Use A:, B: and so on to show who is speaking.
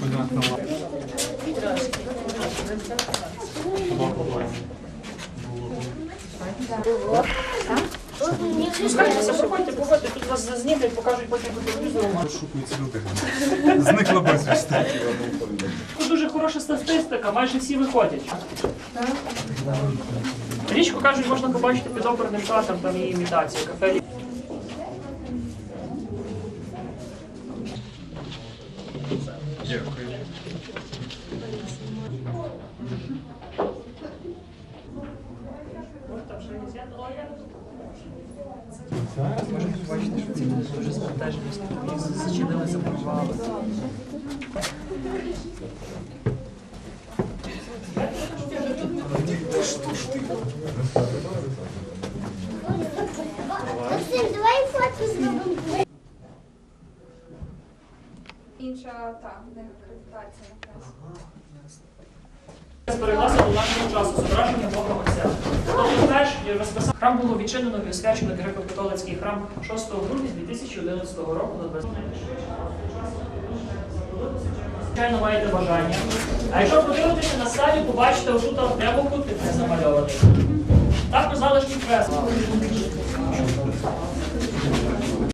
A: Понятно. Трошки. Спускайтеся, проходьте, проходьте, тут вас зазнімлять, покажуть потім по телевізору.
B: Розшукується людина. Зникла безвісти.
A: Тут дуже хороша статистика, майже всі виходять. Річку кажуть, можна побачити під оперним театром, там є імітація, кафе. Лі- Можемо побачити, що ці дуже збентежені, їх зачинили, запакували.
C: Давай фотку зробимо.
D: Інша та не акредитація.
A: Збереглася до нашого часу зображення Бога Отця. Розписав, храм було відчинено і освячено греко-католицький храм 6 грудня 2011 року на 20. Звичайно, маєте бажання. А якщо подивитися на сталі, побачите, отут прямокутник не замальований. Також залишки кресло.